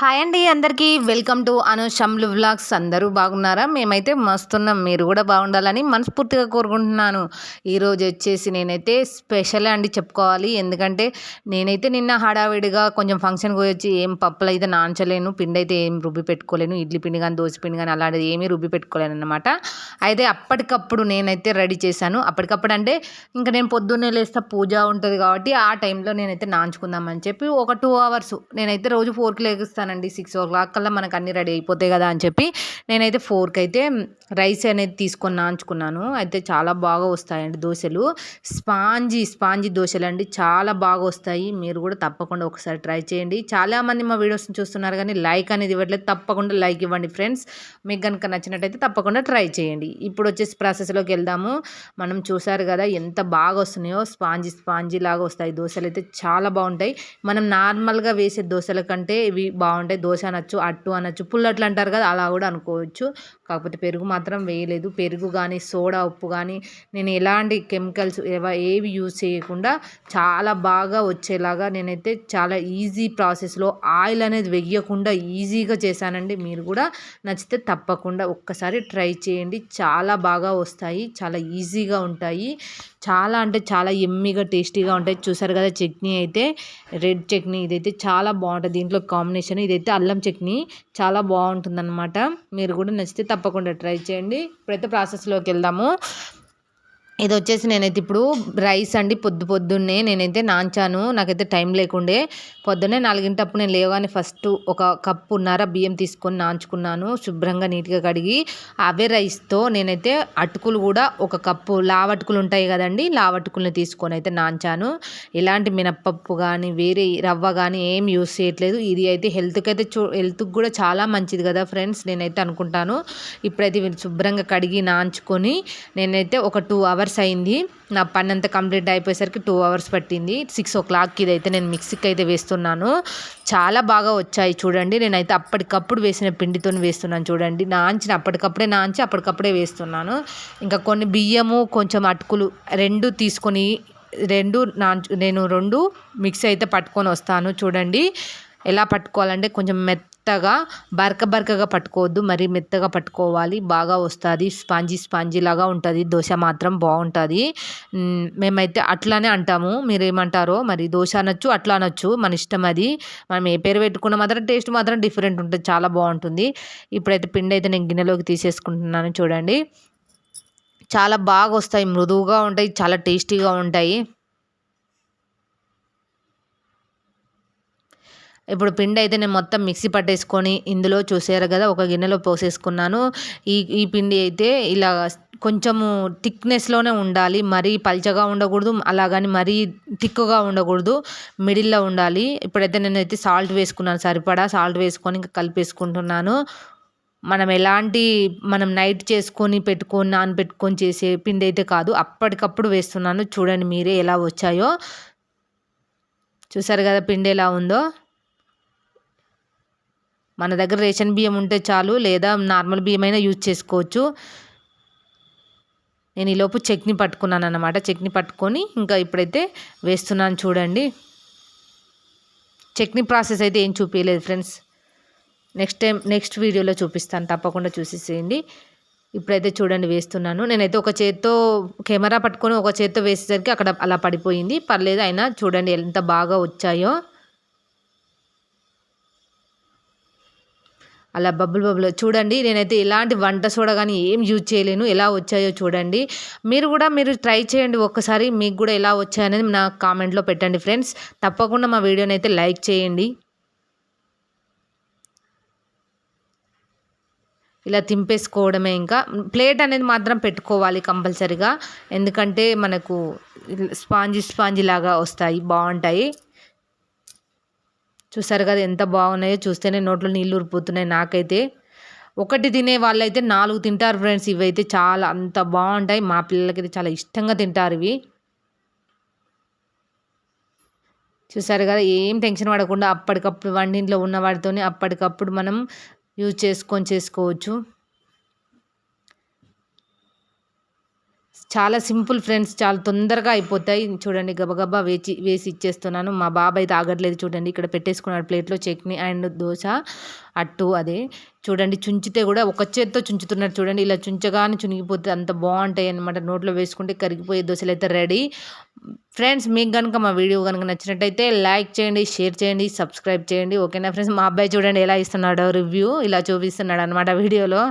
Hi అండి అందరికీ. Welcome to అనుషమ్లు వ్లాగ్స్. అందరూ బాగున్నారా? మేమైతే మస్తున్నాం. మీరు కూడా బాగుండాలని మనస్ఫూర్తిగా కోరుకుంటున్నాను. ఈరోజు వచ్చేసి నేనైతే స్పెషల్ అండి చెప్పుకోవాలి. ఎందుకంటే నేనైతే నిన్న హడావిడిగా కొంచెం ఫంక్షన్కి పోయి వచ్చి ఏం పప్పులు అయితే నాంచలేను పిండి అయితే ఏం రుబ్బి పెట్టుకోలేను ఇడ్లీ పిండి కానీ దోశ పిండి కానీ అలాంటిది ఏమీ రుబ్బి పెట్టుకోలేను అనమాట అయితే అప్పటికప్పుడు నేనైతే రెడీ చేశాను. అప్పటికప్పుడు అంటే ఇంకా నేను పొద్దున్నే లేస్తా పూజ ఉంటుంది కాబట్టి ఆ టైంలో నేనైతే నాంచుకుందామని చెప్పి ఒక టూ అవర్స్ నేనైతే రోజు ఫోర్కి లేగిస్తాను చేస్తానండి సిక్స్ ఓ క్లాక్ కల్లా మనకు అన్నీ రెడీ అయిపోతాయి కదా అని చెప్పి నేనైతే ఫోర్కి అయితే రైస్ అనేది తీసుకొని నాంచుకున్నాను అయితే చాలా బాగా వస్తాయండి దోశలు. స్పాంజీ స్పాంజీ దోశలు అండి. చాలా బాగా వస్తాయి. మీరు కూడా తప్పకుండా ఒకసారి ట్రై చేయండి. చాలామంది మా వీడియోస్ని చూస్తున్నారు కానీ లైక్ అనేది ఇవ్వట్లేదు. తప్పకుండా లైక్ ఇవ్వండి ఫ్రెండ్స్. మీకు కనుక నచ్చినట్టయితే తప్పకుండా ట్రై చేయండి. ఇప్పుడు వచ్చేసి ప్రాసెస్లోకి వెళ్దాము. మనం చూసారు కదా ఎంత బాగా వస్తున్నాయో. స్పాంజీ స్పాంజీ లాగా వస్తాయి. దోశలు అయితే చాలా బాగుంటాయి. మనం నార్మల్గా వేసే దోశల కంటే ఇవి బాగుంటాయి. బాగుంటాయి. దోశ అనొచ్చు అట్టు అనొచ్చు పుల్లట్లు అంటారు కదా అలా కూడా అనుకోవచ్చు. కాకపోతే పెరుగు మాత్రం వేయలేదు. పెరుగు కానీ సోడా ఉప్పు కానీ నేను ఎలాంటి కెమికల్స్ ఏవి యూజ్ చేయకుండా చాలా బాగా వచ్చేలాగా నేనైతే చాలా ఈజీ ప్రాసెస్లో ఆయిల్ అనేది వెయ్యకుండా ఈజీగా చేశానండి. మీరు కూడా నచ్చితే తప్పకుండా ఒక్కసారి ట్రై చేయండి. చాలా బాగా వస్తాయి. చాలా ఈజీగా ఉంటాయి. చాలా అంటే చాలా ఎమ్మిగా టేస్టీగా ఉంటాయి. చూసారు కదా చట్నీ అయితే రెడ్ చట్నీ ఇదైతే చాలా బాగుంటుంది దీంట్లో కాంబినేషన్ ఇదైతే అల్లం చట్నీ. చాలా బాగుంటుంది మీరు కూడా నచ్చితే తప్పకుండా ట్రై చేయండి. ఇప్పుడైతే ప్రాసెస్లోకి వెళ్దాము. ఇది వచ్చేసి నేనైతే ఇప్పుడు రైస్ అండి పొద్దు పొద్దున్నే నేనైతే నాంచాను నాకైతే టైం లేకుండే. పొద్దున్నే నాలుగింటప్పుడు నేను లేవగానే ఫస్ట్ ఒక కప్పు ఉన్నర బియ్యం తీసుకొని నాంచుకున్నాను శుభ్రంగా నీట్గా కడిగి అవే రైస్తో నేనైతే అటుకులు కూడా ఒక కప్పు లావటుకులు ఉంటాయి కదండి లావటుకుల్ని తీసుకొని అయితే నాంచాను ఎలాంటి మినప్పప్పు కానీ వేరే రవ్వ కానీ ఏం యూస్ చేయట్లేదు. ఇది అయితే హెల్త్కి అయితే చూ హెల్త్కి కూడా చాలా మంచిది కదా ఫ్రెండ్స్ నేనైతే అనుకుంటాను. ఇప్పుడైతే శుభ్రంగా కడిగి నాంచుకొని నేనైతే ఒక టూ అవర్స్ అవర్స్ అయింది. నా పని అంతా కంప్లీట్ అయిపోయేసరికి టూ అవర్స్ పట్టింది. సిక్స్ ఓ క్లాక్కి ఇదైతే నేను మిక్సీకి అయితే వేస్తున్నాను. చాలా బాగా వచ్చాయి చూడండి. నేనైతే అప్పటికప్పుడు వేసిన పిండితో వేస్తున్నాను చూడండి. నాంచిన అప్పటికప్పుడే నాంచి అప్పటికప్పుడే వేస్తున్నాను. ఇంకా కొన్ని బియ్యము కొంచెం అటుకులు రెండు తీసుకొని రెండు నాంచు నేను రెండు మిక్సీ అయితే పట్టుకొని వస్తాను చూడండి. ఎలా పట్టుకోవాలంటే కొంచెం మెత్తగా బరక బరకగా పట్టుకోవద్దు. మరి మెత్తగా పట్టుకోవాలి. బాగా వస్తుంది. స్పాంజీ స్పాంజీ లాగా ఉంటుంది. దోశ మాత్రం బాగుంటుంది. మేమైతే అట్లానే అంటాము. మీరు ఏమంటారో మరి దోశ అనొచ్చు అట్లా అనొచ్చు. మన ఇష్టం అది. మనం ఏ పేరు పెట్టుకున్న మాత్రం టేస్ట్ మాత్రం డిఫరెంట్ ఉంటుంది. చాలా బాగుంటుంది. ఇప్పుడైతే పిండి అయితే నేను గిన్నెలోకి తీసేసుకుంటున్నాను చూడండి. చాలా బాగా వస్తాయి. మృదువుగా ఉంటాయి. చాలా టేస్టీగా ఉంటాయి. ఇప్పుడు పిండి అయితే నేను మొత్తం మిక్సీ పట్టేసుకొని ఇందులో చూసారు కదా ఒక గిన్నెలో పోసేసుకున్నాను. ఈ ఈ పిండి అయితే ఇలా కొంచెము థిక్నెస్లోనే ఉండాలి. మరీ పల్చగా ఉండకూడదు అలాగని మరీ థిక్గా ఉండకూడదు మిడిల్లో ఉండాలి. ఇప్పుడైతే నేనైతే సాల్ట్ వేసుకున్నాను సరిపడా సాల్ట్ వేసుకొని ఇంకా కలిపేసుకుంటున్నాను. మనం ఎలాంటి మనం నైట్ చేసుకొని పెట్టుకొని నాన్ పెట్టుకొని చేసే పిండి అయితే కాదు అప్పటికప్పుడు వేస్తున్నాను. చూడండి మీరే ఎలా వచ్చాయో. చూసారు కదా పిండి ఎలా ఉందో? మన దగ్గర రేషన్ బియ్యం ఉంటే చాలు లేదా నార్మల్ బియ్యం అయినా యూజ్ చేసుకోవచ్చు. నేను ఈలోపు చట్నీ పట్టుకున్నాను అనమాట చట్నీ పట్టుకొని ఇంకా ఇప్పుడైతే వేస్తున్నాను చూడండి. చట్నీ ప్రాసెస్ అయితే ఏం చూపించలేదు ఫ్రెండ్స్. నెక్స్ట్ టైం నెక్స్ట్ వీడియోలో చూపిస్తాను. తప్పకుండా చూసేసేయండి. ఇప్పుడైతే చూడండి వేస్తున్నాను. నేనైతే ఒక చేత్తో కెమెరా పట్టుకొని ఒక చేత్తో వేసేసరికి అక్కడ అలా పడిపోయింది. పర్లేదు అయినా చూడండి ఎంత బాగా వచ్చాయో. అలా బబ్బులు బబ్బులు చూడండి నేనైతే ఎలాంటి వంట సోడా కానీ ఏం యూజ్ చేయలేను. ఎలా వచ్చాయో చూడండి. మీరు కూడా మీరు ట్రై చేయండి ఒక్కసారి. మీకు కూడా ఎలా వచ్చాయనేది నా కామెంట్లో పెట్టండి ఫ్రెండ్స్. తప్పకుండా మా వీడియోని అయితే లైక్ చేయండి. ఇలా తింపేసుకోవడమే ఇంకా. ప్లేట్ అనేది మాత్రం పెట్టుకోవాలి కంపల్సరిగా. ఎందుకంటే మనకు స్పాంజీ స్పాంజీ లాగా వస్తాయి. బాగుంటాయి. చూసారు కదా ఎంత బాగున్నాయో చూస్తేనే నోట్లో నీళ్ళు ఊరిపోతున్నాయి నాకైతే. ఒకటి తినే వాళ్ళైతే నాలుగు తింటారు ఫ్రెండ్స్. ఇవైతే చాలా అంత బాగుంటాయి. మా పిల్లలకైతే చాలా ఇష్టంగా తింటారు ఇవి. చూసారు కదా ఏం టెన్షన్ పడకుండా అప్పటికప్పుడు వంటింట్లో ఉన్న వాటితోనే అప్పటికప్పుడు మనం యూజ్ చేసుకొని చేసుకోవచ్చు. చాలా సింపుల్ ఫ్రెండ్స్ చాలా తొందరగా అయిపోతాయి. చూడండి గబగబా వేచి వేసి ఇచ్చేస్తున్నాను. మా బాబాయ్ తాగట్లేదు చూడండి. ఇక్కడ పెట్టేసుకున్నాడు ప్లేట్లో చట్నీ అండ్ దోశ అట్టు అదే. చూడండి చుంచితే కూడా ఒక చేత్తో చుంచుతున్నారు చూడండి. ఇలా చుంచగానే చునిగిపోతే అంత బాగుంటాయి అనమాట నోట్లో వేసుకుంటే కరిగిపోయే దోశలు అయితే రెడీ. ఫ్రెండ్స్ మీకు కనుక మా వీడియో కనుక నచ్చినట్టయితే లైక్ చేయండి షేర్ చేయండి సబ్స్క్రైబ్ చేయండి. ఓకేనా ఫ్రెండ్స్? మా అబ్బాయి చూడండి ఎలా ఇస్తున్నాడో రివ్యూ ఇలా చూపిస్తున్నాడు అనమాట వీడియోలో.